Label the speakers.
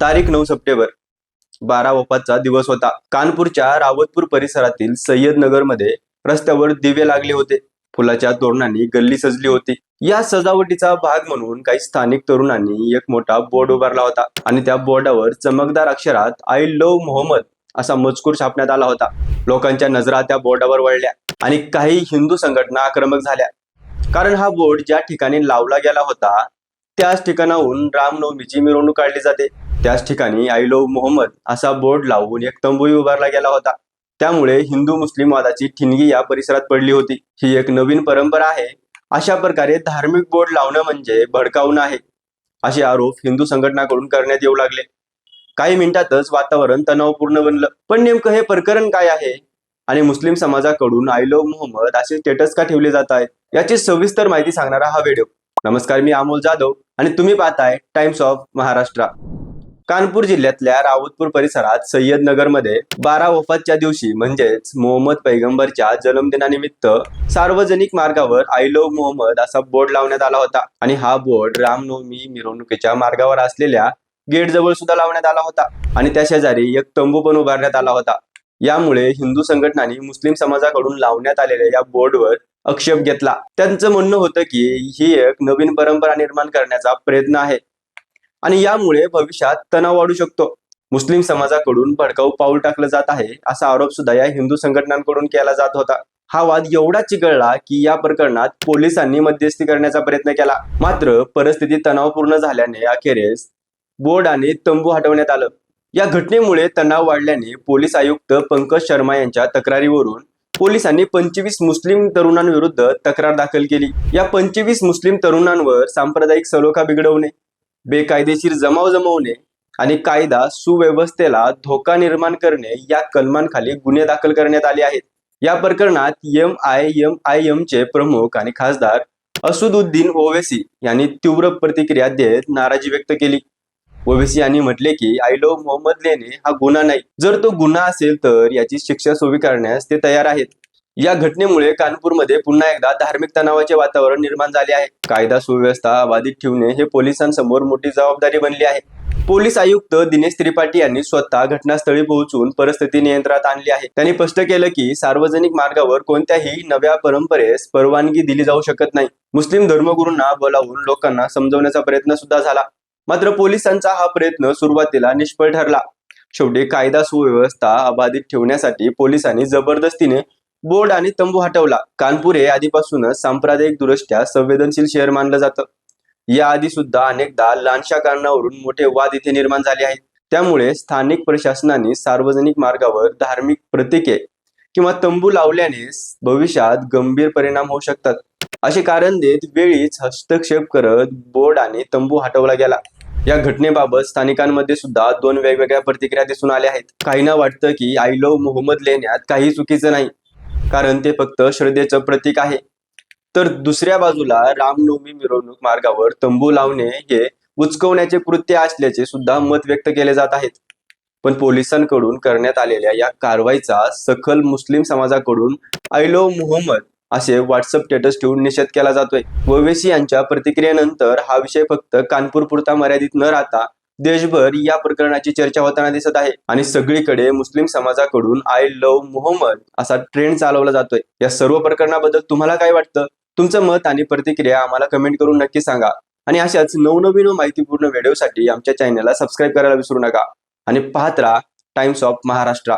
Speaker 1: तारीख नऊ सप्टेंबर बारा वफातचा दिवस होता. कानपूरच्या रावतपूर परिसरातील सय्यदनगरमध्ये रस्त्यावर दिवे लागले होते. फुलाच्या तोरणांनी गल्ली सजली होती. या सजावटीचा भाग म्हणून काही स्थानिक तरुणांनी एक मोठा बोर्ड उभारला होता आणि त्या बोर्डावर चमकदार अक्षरात आय लव्ह मोहम्मद असा मजकूर छापण्यात आला होता. लोकांच्या नजरा त्या बोर्डावर वळल्या आणि काही हिंदू संघटना आक्रमक झाल्या. कारण हा बोर्ड ज्या ठिकाणी लावला गेला होता त्याच ठिकाणाहून रामनवमीची मिरवणूक काढली जाते. त्याच ठिकाणी आय लव्ह मोहम्मद असा बोर्ड लावून एक तंबूही उभारला गेला होता. त्यामुळे हिंदू मुस्लिम वादाची ठिणगी या परिसरात पडली होती. ही एक नवीन परंपरा आहे. अशा प्रकारे धार्मिक बोर्ड लावणं म्हणजे भडकावणं आहे. असे आरोप हिंदू संघटनाकडून करण्यात येऊ लागले. काही मिनिटातच वातावरण तणावपूर्ण बनलं. पण नेमकं हे प्रकरण काय आहे? आणि मुस्लिम समाजाकडून आय लव्ह मोहम्मद असे स्टेटस का ठेवले जात आहेत? याची सविस्तर माहिती सांगणारा हा व्हिडिओ. नमस्कार मी अमोल जाधव आणि तुम्ही पाहताय टाइम्स ऑफ महाराष्ट्र. कानपूर जिल्ह्यातल्या राऊतपूर परिसरात सय्यद नगरमध्ये बारा वफातच्या दिवशी म्हणजेच मोहम्मद पैगंबरच्या जन्मदिनानिमित्त सार्वजनिक मार्गावर आय लव्ह मोहम्मद असा बोर्ड लावण्यात आला होता. आणि हा बोर्ड रामनवमी मिरवणुकीच्या मार्गावर असलेल्या गेट जवळ सुद्धा लावण्यात आला होता. आणि त्या शेजारी एक तंबू पण उभारण्यात आला होता. यामुळे हिंदू संघटनांनी मुस्लिम समाजाकडून लावण्यात आलेल्या या बोर्डवर आक्षेप घेतला. त्यांचं म्हणणं होतं की ही एक नवीन परंपरा निर्माण करण्याचा प्रयत्न आहे. आणि यामुळे भविष्यात तणाव वाढू शकतो. मुस्लिम समाजाकडून भडकाऊ पाऊल टाकलं जात आहे असा आरोप सुद्धा या हिंदू संघटनांकडून केला जात होता. हा वाद एवढा चिघळला की या प्रकरणात पोलिसांनी मध्यस्थी करण्याचा प्रयत्न केला. मात्र परिस्थिती तणावपूर्ण झाल्याने अखेरीस बोर्ड आणि तंबू हटवण्यात आलं. या घटनेमुळे तणाव वाढल्याने पोलीस आयुक्त पंकज शर्मा यांच्या तक्रारीवरून पोलिसांनी पंचवीस मुस्लिम तरुणांविरुद्ध तक्रार दाखल केली. या पंचवीस मुस्लिम तरुणांवर सांप्रदायिक सलोखा बिघडवणे बेकायदेशीर जमाव जमवणे आणि कायदा सुव्यवस्थेला धोका निर्माण करणे या कलमांखाली गुन्हे दाखल करण्यात आले आहेत. या प्रकरणात M I M I M चे प्रमुख आणि खासदार असुदुद्दीन ओवेसी यांनी तीव्र प्रतिक्रिया देत नाराजी व्यक्त केली. ओवेसी यांनी म्हटले की आय मोहम्मद लेणे हा गुन्हा नाही. जर तो गुन्हा असेल तर याची शिक्षा स्वीकारण्यास ते तयार आहेत. या घटनेमुळे कानपूरमध्ये पुन्हा एकदा धार्मिक तणावाचे वातावरण निर्माण झाले आहे. कायदा सुव्यवस्था अबाधित ठेवणे हे पोलिसांसमोर मोठी जबाबदारी बनली आहे. पोलीस आयुक्त दिनेश त्रिपाठी यांनी स्वतः घटनास्थळी पोहोचून परिस्थिती नियंत्रणात आणली आहे. त्यांनी स्पष्ट केलं की सार्वजनिक मार्गावर कोणत्याही नव्या परंपरेस परवानगी दिली जाऊ शकत नाही. मुस्लिम धर्मगुरूंना बोलावून लोकांना समजवण्याचा प्रयत्न सुद्धा झाला. मात्र पोलिसांचा हा प्रयत्न सुरुवातीला निष्फळ ठरला. शेवटी कायदा सुव्यवस्था अबाधित ठेवण्यासाठी पोलिसांनी जबरदस्तीने बोर्ड आणि तंबू हटवला. कानपूर हे आधीपासूनच सांप्रदायिक दृष्ट्या संवेदनशील शहर मानलं जातं. याआधी सुद्धा अनेकदा लहानशा कारणावरून मोठे वाद इथे निर्माण झाले आहेत. त्यामुळे स्थानिक प्रशासनाने सार्वजनिक मार्गावर धार्मिक प्रतीके किंवा तंबू लावल्याने भविष्यात गंभीर परिणाम होऊ शकतात. असे कारण देत वेळीच हस्तक्षेप करत बोर्ड आणि तंबू हटवला गेला. या घटनेबाबत स्थानिकांमध्ये सुद्धा दोन वेगवेगळ्या प्रतिक्रिया दिसून आल्या आहेत. काहींना वाटतं की आय लव्ह मोहम्मद लेण्यात काही चुकीचं नाही. कारण ते फक्त श्रद्धेचं प्रतीक आहे. तर दुसऱ्या बाजूला रामनवमी मिरवणूक मार्गावर तंबू लावणे हे उचकवण्याचे कृत्य असल्याचे सुद्धा मत व्यक्त केले जात आहेत. पण पोलिसांकडून करण्यात आलेल्या या कारवाईचा सखल मुस्लिम समाजाकडून आय मोहम्मद असे व्हॉट्सअप स्टेटस ठेवून निषेध केला जातोय. ओवेसी यांच्या प्रतिक्रियेनंतर हा विषय फक्त कानपूर पुरता मर्यादित न राहता देशभर या प्रकरणाची चर्चा होताना दिसत आहे. आणि सगळीकडे मुस्लिम समाजाकडून आय लव मोहम्मद असा ट्रेंड चालवला जातोय. या सर्व प्रकरणाबद्दल तुम्हाला काय वाटतं? तुमचं मत आणि प्रतिक्रिया आम्हाला कमेंट करून नक्की सांगा. आणि अशाच नवनवीन माहितीपूर्ण व्हिडिओसाठी आमच्या चॅनलला सबस्क्राईब करायला विसरू नका. आणि पाहत राहा टाइम्स ऑफ महाराष्ट्र